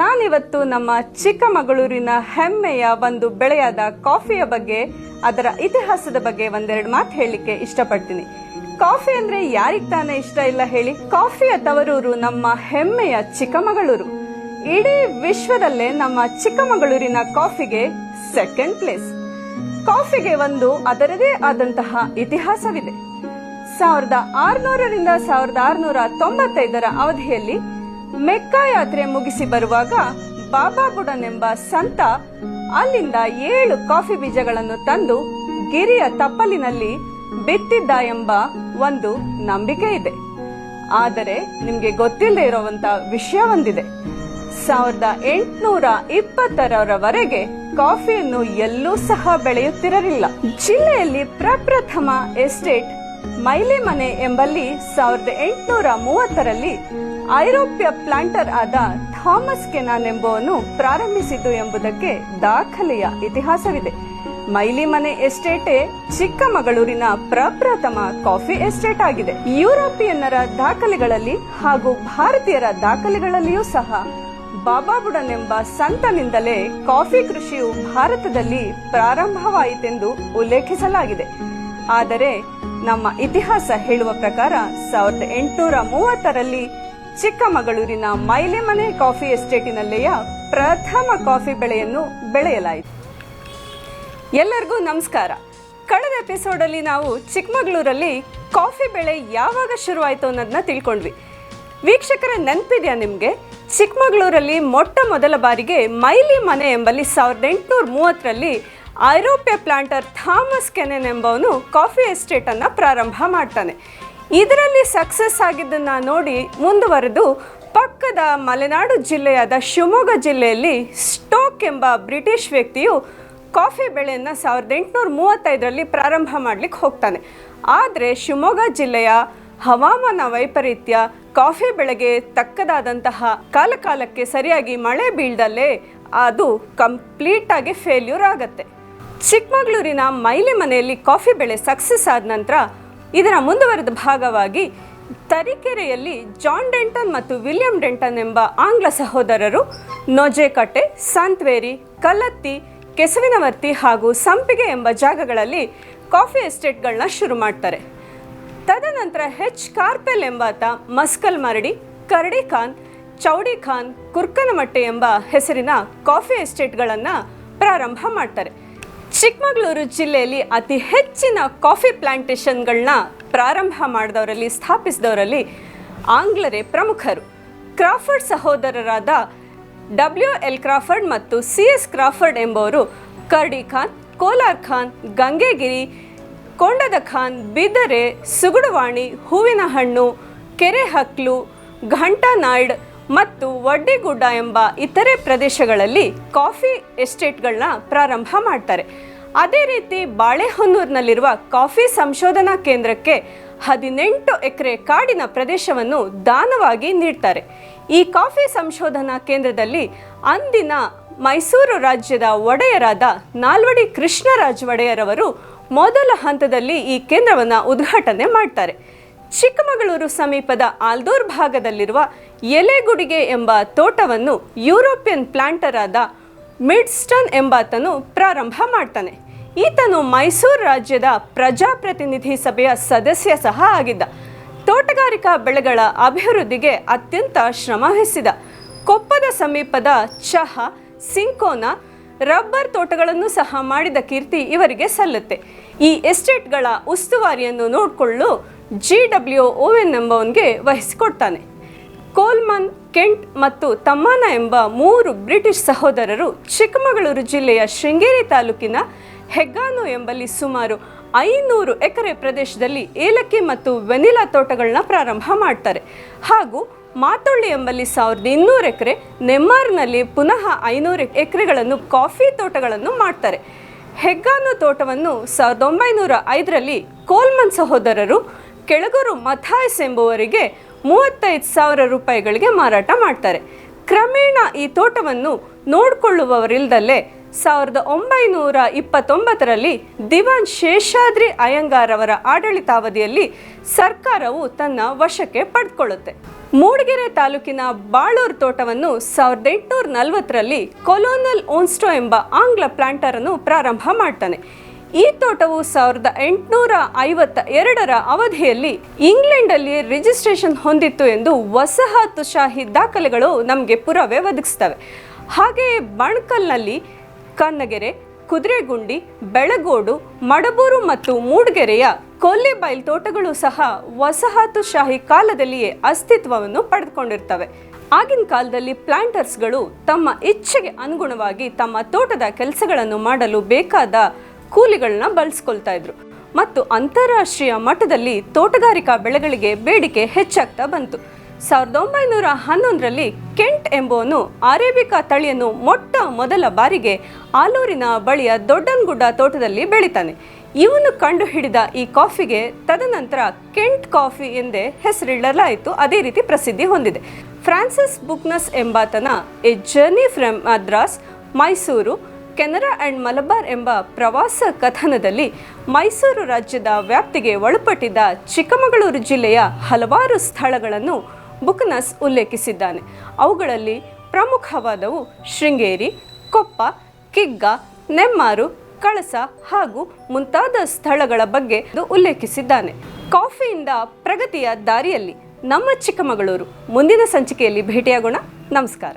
ನಾನಿವತ್ತು ನಮ್ಮ ಚಿಕ್ಕಮಗಳೂರಿನ ಹೆಮ್ಮೆಯ ಒಂದು ಬೆಳೆಯಾದ ಕಾಫಿಯ ಬಗ್ಗೆ, ಅದರ ಇತಿಹಾಸದ ಬಗ್ಗೆ ಒಂದೆರಡು ಮಾತು ಹೇಳಲಿಕ್ಕೆ ಇಷ್ಟಪಡ್ತೀನಿ. ಕಾಫಿ ಅಂದ್ರೆ ಯಾರಿಗೆ ತಾನೇ ಇಷ್ಟ ಇಲ್ಲ ಹೇಳಿ? ಕಾಫಿಯ ತವರೂರು ನಮ್ಮ ಹೆಮ್ಮೆಯ ಚಿಕ್ಕಮಗಳೂರು. ಇಡೀ ವಿಶ್ವದಲ್ಲೇ ನಮ್ಮ ಚಿಕ್ಕಮಗಳೂರಿನ ಕಾಫಿಗೆ ಸೆಕೆಂಡ್ ಪ್ಲೇಸ್ ಕಾಫಿಗೆ ಒಂದು ಅದರದೇ ಆದಂತಹ ಇತಿಹಾಸವಿದೆ. ಸಾವಿರದ ಆರುನೂರರಿಂದ ಸಾವಿರದ ಆರುನೂರ ತೊಂಬತ್ತೈದರ ಅವಧಿಯಲ್ಲಿ ಮೆಕ್ಕಾ ಯಾತ್ರೆ ಮುಗಿಸಿ ಬರುವಾಗ ಬಾಬಾ ಬುಡನ್ ಎಂಬ ಸಂತ ಅಲ್ಲಿಂದ ಏಳು ಕಾಫಿ ಬೀಜಗಳನ್ನು ತಂದು ಗಿರಿಯ ತಪ್ಪಲಿನಲ್ಲಿ ಬಿತ್ತಿದ್ದ ಎಂಬ ಒಂದು ನಂಬಿಕೆ ಇದೆ. ಆದರೆ ನಿಮಗೆ ಗೊತ್ತಿಲ್ಲದೆ ಇರುವಂತ ವಿಷಯ ಒಂದಿದೆ. ಸಾವಿರದ ಎಂಟುನೂರ ಇಪ್ಪತ್ತರವರೆಗೆ ಕಾಫಿಯನ್ನು ಎಲ್ಲೂ ಸಹ ಬೆಳೆಯುತ್ತಿರಲಿಲ್ಲ. ಜಿಲ್ಲೆಯಲ್ಲಿ ಪ್ರಪ್ರಥಮ ಎಸ್ಟೇಟ್ ಮೈಲಿಮನೆ ಎಂಬಲ್ಲಿ ಸಾವಿರದ ಎಂಟುನೂರ ಮೂವತ್ತರಲ್ಲಿ ಐರೋಪ್ಯ ಪ್ಲಾಂಟರ್ ಆದ ಥಾಮಸ್ ಕೆನಾನ್ ಎಂಬುವನು ಪ್ರಾರಂಭಿಸಿದ್ದು ಎಂಬುದಕ್ಕೆ ದಾಖಲೆಯ ಇತಿಹಾಸವಿದೆ. ಮೈಲಿಮನೆ ಎಸ್ಟೇಟೇ ಚಿಕ್ಕಮಗಳೂರಿನ ಪ್ರಪ್ರಥಮ ಕಾಫಿ ಎಸ್ಟೇಟ್ ಆಗಿದೆ. ಯುರೋಪಿಯನ್ನರ ದಾಖಲೆಗಳಲ್ಲಿ ಹಾಗೂ ಭಾರತೀಯರ ದಾಖಲೆಗಳಲ್ಲಿಯೂ ಸಹ ಬಾಬಾ ಬುಡನ್ ಎಂಬ ಸಂತನಿಂದಲೇ ಕಾಫಿ ಕೃಷಿಯು ಭಾರತದಲ್ಲಿ ಪ್ರಾರಂಭವಾಯಿತೆಂದು ಉಲ್ಲೇಖಿಸಲಾಗಿದೆ. ಆದರೆ ನಮ್ಮ ಇತಿಹಾಸ ಹೇಳುವ ಪ್ರಕಾರ ಸಾವಿರದ ಎಂಟುನೂರ ಮೂವತ್ತರಲ್ಲಿ ಚಿಕ್ಕಮಗಳೂರಿನ ಮೈಲಿಮನೆ ಕಾಫಿ ಎಸ್ಟೇಟಿನಲ್ಲೆಯ ಪ್ರಥಮ ಕಾಫಿ ಬೆಳೆಯನ್ನು ಬೆಳೆಯಲಾಯಿತು. ಎಲ್ಲರಿಗೂ ನಮಸ್ಕಾರ. ಕಳೆದ ಎಪಿಸೋಡ್ ಅಲ್ಲಿ ನಾವು ಚಿಕ್ಕಮಗಳೂರಲ್ಲಿ ಕಾಫಿ ಬೆಳೆ ಯಾವಾಗ ಶುರುವಾಯಿತು ಅನ್ನೋದನ್ನ ತಿಳ್ಕೊಂಡ್ವಿ. ವೀಕ್ಷಕರ ನೆನಪಿದೆಯಾ ನಿಮಗೆ? ಚಿಕ್ಕಮಗಳೂರಲ್ಲಿ ಮೊಟ್ಟ ಮೊದಲ ಬಾರಿಗೆ ಮೈಲಿ ಮನೆ ಎಂಬಲ್ಲಿ ಸಾವಿರದ ಎಂಟುನೂರ ಮೂವತ್ತರಲ್ಲಿ ಐರೋಪ್ಯ ಪ್ಲಾಂಟರ್ ಥಾಮಸ್ ಕೆನೆನ್ ಎಂಬವನು ಕಾಫಿ ಎಸ್ಟೇಟನ್ನು ಪ್ರಾರಂಭ ಮಾಡ್ತಾನೆ. ಇದರಲ್ಲಿ ಸಕ್ಸಸ್ ಆಗಿದ್ದನ್ನು ನೋಡಿ ಮುಂದುವರೆದು ಪಕ್ಕದ ಮಲೆನಾಡು ಜಿಲ್ಲೆಯಾದ ಶಿವಮೊಗ್ಗ ಜಿಲ್ಲೆಯಲ್ಲಿ ಸ್ಟೋಕ್ ಎಂಬ ಬ್ರಿಟಿಷ್ ವ್ಯಕ್ತಿಯು ಕಾಫಿ ಬೆಳೆಯನ್ನು ಸಾವಿರದ ಎಂಟುನೂರ ಮೂವತ್ತೈದರಲ್ಲಿ ಪ್ರಾರಂಭ ಮಾಡಲಿಕ್ಕೆ ಹೋಗ್ತಾನೆ. ಆದರೆ ಶಿವಮೊಗ್ಗ ಜಿಲ್ಲೆಯ ಹವಾಮಾನ ವೈಪರೀತ್ಯ ಕಾಫಿ ಬೆಳೆಗೆ ತಕ್ಕದಾದಂತಹ ಕಾಲಕಾಲಕ್ಕೆ ಸರಿಯಾಗಿ ಮಳೆ ಬೀಳ್ದಲ್ಲೇ ಅದು ಕಂಪ್ಲೀಟಾಗಿ ಫೇಲ್ಯೂರ್ ಆಗತ್ತೆ. ಚಿಕ್ಕಮಗಳೂರಿನ ಮೈಲಿ ಮನೆಯಲ್ಲಿ ಕಾಫಿ ಬೆಳೆ ಸಕ್ಸಸ್ ಆದ ನಂತರ ಇದರ ಮುಂದುವರೆದ ಭಾಗವಾಗಿ ತರೀಕೆರೆಯಲ್ಲಿ ಜಾನ್ ಡೆಂಟನ್ ಮತ್ತು ವಿಲಿಯಂ ಡೆಂಟನ್ ಎಂಬ ಆಂಗ್ಲ ಸಹೋದರರು ನೊಜೆಕಟ್ಟೆ, ಸಂತ್ವೇರಿ, ಕಲ್ಲತ್ತಿ, ಕೆಸುವಿನವರ್ತಿ ಹಾಗೂ ಸಂಪಿಗೆ ಎಂಬ ಜಾಗಗಳಲ್ಲಿ ಕಾಫಿ ಎಸ್ಟೇಟ್ಗಳನ್ನ ಶುರು ಮಾಡ್ತಾರೆ. ತದನಂತರ ಹೆಚ್ ಕಾರ್ಪೆಲ್ ಎಂಬಾತ ಮಸ್ಕಲ್ ಮರಡಿ, ಕರಡಿ ಖಾನ್, ಚೌಡಿ ಖಾನ್, ಕುರ್ಕನಮಟ್ಟೆ ಎಂಬ ಹೆಸರಿನ ಕಾಫಿ ಎಸ್ಟೇಟ್ಗಳನ್ನು ಪ್ರಾರಂಭ ಮಾಡ್ತಾರೆ. ಚಿಕ್ಕಮಗಳೂರು ಜಿಲ್ಲೆಯಲ್ಲಿ ಅತಿ ಹೆಚ್ಚಿನ ಕಾಫಿ ಪ್ಲಾಂಟೇಶನ್ಗಳನ್ನ ಪ್ರಾರಂಭ ಮಾಡಿದವರಲ್ಲಿ, ಸ್ಥಾಪಿಸಿದವರಲ್ಲಿ ಆಂಗ್ಲರೇ ಪ್ರಮುಖರು. ಕ್ರಾಫರ್ಡ್ ಸಹೋದರರಾದ ಡಬ್ಲ್ಯೂ ಎಲ್ ಕ್ರಾಫರ್ಡ್ ಮತ್ತು ಸಿ ಎಸ್ ಕ್ರಾಫರ್ಡ್ ಎಂಬುವರು ಕರ್ಡಿ ಖಾನ್, ಕೋಲಾರ್ ಖಾನ್, ಗಂಗೆಗಿರಿ, ಕೊಂಡದ ಖಾನ್, ಬಿದರೆ, ಸುಗುಡವಾಣಿ ಹೂವಿನ ಹಣ್ಣು ಕೆರೆ ಹಕ್ಲು ಘಂಟಾನಾಯ್ಡ್ ಮತ್ತು ವಡ್ಡಿಗುಡ್ಡ ಎಂಬ ಇತರೆ ಪ್ರದೇಶಗಳಲ್ಲಿ ಕಾಫಿ ಎಸ್ಟೇಟ್ಗಳನ್ನ ಪ್ರಾರಂಭ ಮಾಡ್ತಾರೆ. ಅದೇ ರೀತಿ ಬಾಳೆಹೊನ್ನೂರಿನಲ್ಲಿರುವ ಕಾಫಿ ಸಂಶೋಧನಾ ಕೇಂದ್ರಕ್ಕೆ ಹದಿನೆಂಟು ಎಕರೆ ಕಾಡಿನ ಪ್ರದೇಶವನ್ನು ದಾನವಾಗಿ ನೀಡ್ತಾರೆ. ಈ ಕಾಫಿ ಸಂಶೋಧನಾ ಕೇಂದ್ರದಲ್ಲಿ ಅಂದಿನ ಮೈಸೂರು ರಾಜ್ಯದ ಒಡೆಯರಾದ ನಾಲ್ವಡಿ ಕೃಷ್ಣರಾಜ್ ಒಡೆಯರವರು ಮೊದಲ ಹಂತದಲ್ಲಿ ಈ ಕೇಂದ್ರವನ್ನು ಉದ್ಘಾಟನೆ ಮಾಡ್ತಾರೆ. ಚಿಕ್ಕಮಗಳೂರು ಸಮೀಪದ ಆಲ್ದೂರ್ ಭಾಗದಲ್ಲಿರುವ ಎಲೆಗುಡಿಗೆ ಎಂಬ ತೋಟವನ್ನು ಯುರೋಪಿಯನ್ ಪ್ಲಾಂಟರ್ ಆದ ಮಿಡ್ಸ್ಟನ್ ಎಂಬಾತನು ಪ್ರಾರಂಭ ಮಾಡ್ತಾನೆ. ಈತನು ಮೈಸೂರು ರಾಜ್ಯದ ಪ್ರಜಾಪ್ರತಿನಿಧಿ ಸಭೆಯ ಸದಸ್ಯ ಸಹ ಆಗಿದ್ದ. ತೋಟಗಾರಿಕಾ ಬೆಳೆಗಳ ಅಭಿವೃದ್ಧಿಗೆ ಅತ್ಯಂತ ಶ್ರಮವಹಿಸಿದ ಕೊಪ್ಪದ ಸಮೀಪದ ಚಹಾ, ಸಿಂಕೋನ, ರಬ್ಬರ್ ತೋಟಗಳನ್ನು ಸಹ ಮಾಡಿದ ಕೀರ್ತಿ ಇವರಿಗೆ ಸಲ್ಲುತ್ತೆ. ಈ ಎಸ್ಟೇಟ್ಗಳ ಉಸ್ತುವಾರಿಯನ್ನು ನೋಡಿಕೊಳ್ಳಲು ಜಿ ಡಬ್ಲ್ಯೂ ಓವೆನ್ ಎಂಬವನಿಗೆ ವಹಿಸಿಕೊಡ್ತಾನೆ. ಕೋಲ್ಮನ್, ಕೆಂಟ್ ಮತ್ತು ತಮ್ಮಾನ ಎಂಬ ಮೂರು ಬ್ರಿಟಿಷ್ ಸಹೋದರರು ಚಿಕ್ಕಮಗಳೂರು ಜಿಲ್ಲೆಯ ಶೃಂಗೇರಿ ತಾಲೂಕಿನ ಹೆಗ್ಗಾನು ಎಂಬಲ್ಲಿ ಸುಮಾರು ಐನೂರು ಎಕರೆ ಪ್ರದೇಶದಲ್ಲಿ ಏಲಕ್ಕಿ ಮತ್ತು ವೆನಿಲಾ ತೋಟಗಳನ್ನ ಪ್ರಾರಂಭ ಮಾಡ್ತಾರೆ. ಹಾಗೂ ಮಾತೊಳ್ಳಿ ಎಂಬಲ್ಲಿ ಸಾವಿರದ ಇನ್ನೂರು ಎಕರೆ, ನೆಮ್ಮಾರ್ನಲ್ಲಿ ಪುನಃ ಐನೂರು ಎಕರೆಗಳನ್ನು ಕಾಫಿ ತೋಟಗಳನ್ನು ಮಾಡ್ತಾರೆ. ಹೆಗ್ಗಾನು ತೋಟವನ್ನು ಸಾವಿರದ ಒಂಬೈನೂರ ಐದರಲ್ಲಿ ಕೋಲ್ಮನ್ ಸಹೋದರರು ಕೆಳಗೂರು ಮಥಾಯ್ಸ್ ಎಂಬುವರಿಗೆ ಮೂವತ್ತೈದು ಸಾವಿರ ರೂಪಾಯಿಗಳಿಗೆ ಮಾರಾಟ ಮಾಡ್ತಾರೆ. ಕ್ರಮೇಣ ಈ ತೋಟವನ್ನು ನೋಡಿಕೊಳ್ಳುವವರಿಲ್ದಲ್ಲೇ ಸಾವಿರದ ಒಂಬೈನೂರ ಇಪ್ಪತ್ತೊಂಬತ್ತರಲ್ಲಿ ದಿವಾನ್ ಶೇಷಾದ್ರಿ ಅಯ್ಯಂಗಾರ್ ಅವರ ಆಡಳಿತಾವಧಿಯಲ್ಲಿ ಸರ್ಕಾರವು ತನ್ನ ವಶಕ್ಕೆ ಪಡೆದುಕೊಳ್ಳುತ್ತೆ ಮೂಡಿಗೆರೆ ತಾಲೂಕಿನ ಬಾಳೂರು ತೋಟವನ್ನು ಸಾವಿರದ ಎಂಟುನೂರ ನಲವತ್ತರಲ್ಲಿ ಕೊಲೋನಲ್ ಓನ್ಸ್ಟೋ ಎಂಬ ಆಂಗ್ಲ ಪ್ಲಾಂಟರ್ ಅನ್ನು ಪ್ರಾರಂಭ ಮಾಡ್ತಾನೆ. ಈ ತೋಟವು ಸಾವಿರದ ಎಂಟುನೂರ ಐವತ್ತ ಎರಡರ ಅವಧಿಯಲ್ಲಿ ಇಂಗ್ಲೆಂಡಲ್ಲಿ ರಿಜಿಸ್ಟ್ರೇಷನ್ ಹೊಂದಿತ್ತು ಎಂದು ವಸಾಹತುಶಾಹಿ ದಾಖಲೆಗಳು ನಮಗೆ ಪುರಾವೆ ಒದಗಿಸ್ತವೆ. ಹಾಗೆಯೇ ಬಣ್ಕಲ್ನಲ್ಲಿ ಕನ್ನಗೆರೆ, ಕುದುರೆಗುಂಡಿ, ಬೆಳಗೋಡು, ಮಡಬೂರು ಮತ್ತು ಮೂಡಿಗೆರೆಯ ಕೊಲ್ಲಿಬೈಲ್ ತೋಟಗಳು ಸಹ ವಸಾಹತುಶಾಹಿ ಕಾಲದಲ್ಲಿಯೇ ಅಸ್ತಿತ್ವವನ್ನು ಪಡೆದುಕೊಂಡಿರ್ತವೆ. ಆಗಿನ ಕಾಲದಲ್ಲಿ ಪ್ಲಾಂಟರ್ಸ್ಗಳು ತಮ್ಮ ಇಚ್ಛೆಗೆ ಅನುಗುಣವಾಗಿ ತಮ್ಮ ತೋಟದ ಕೆಲಸಗಳನ್ನು ಮಾಡಲು ಬೇಕಾದ ಕೂಲಿಗಳನ್ನ ಬಳಸ್ಕೊಳ್ತಾ ಇದ್ರು. ಮತ್ತು ಅಂತಾರಾಷ್ಟ್ರೀಯ ಮಟ್ಟದಲ್ಲಿ ತೋಟಗಾರಿಕಾ ಬೆಳೆಗಳಿಗೆ ಬೇಡಿಕೆ ಹೆಚ್ಚಾಗ್ತಾ ಬಂತು. ಸಾವಿರದ ಒಂಬೈನೂರ ಹನ್ನೊಂದರಲ್ಲಿ ಕೆಂಟ್ ಎಂಬುವನು ಅರೇಬಿಕಾ ತಳಿಯನ್ನು ಮೊಟ್ಟ ಮೊದಲ ಬಾರಿಗೆ ಆಲೂರಿನ ಬಳಿಯ ದೊಡ್ಡನಗುಡ್ಡ ತೋಟದಲ್ಲಿ ಬೆಳಿತಾನೆ. ಇವನು ಕಂಡುಹಿಡಿದ ಈ ಕಾಫಿಗೆ ತದನಂತರ ಕೆಂಟ್ ಕಾಫಿ ಎಂದೇ ಹೆಸರಿಡಲಾಯಿತು. ಅದೇ ರೀತಿ ಪ್ರಸಿದ್ಧಿ ಹೊಂದಿದೆ. Francis Buchanan ಎಂಬಾತನ a journey from Madras, Mysore Canara and Malabar ಎಂಬ ಪ್ರವಾಸ ಕಥನದಲ್ಲಿ ಮೈಸೂರು ರಾಜ್ಯದ ವ್ಯಾಪ್ತಿಗೆ ಒಳಪಟ್ಟಿದ್ದ ಚಿಕ್ಕಮಗಳೂರು ಜಿಲ್ಲೆಯ ಹಲವಾರು ಸ್ಥಳಗಳನ್ನು ಬುಕ್ನಸ್ ಉಲ್ಲೇಖಿಸಿದ್ದಾನೆ. ಅವುಗಳಲ್ಲಿ ಪ್ರಮುಖವಾದವು ಶೃಂಗೇರಿ, ಕೊಪ್ಪ, ಕಿಗ್ಗ, ನೆಮ್ಮಾರು, ಕಳಸ ಹಾಗೂ ಮುಂತಾದ ಸ್ಥಳಗಳ ಬಗ್ಗೆ ಉಲ್ಲೇಖಿಸಿದ್ದಾನೆ. ಕಾಫಿಯಿಂದ ಪ್ರಗತಿಯ ದಾರಿಯಲ್ಲಿ ನಮ್ಮ ಚಿಕ್ಕಮಗಳೂರು. ಮುಂದಿನ ಸಂಚಿಕೆಯಲ್ಲಿ ಭೇಟಿಯಾಗೋಣ. ನಮಸ್ಕಾರ.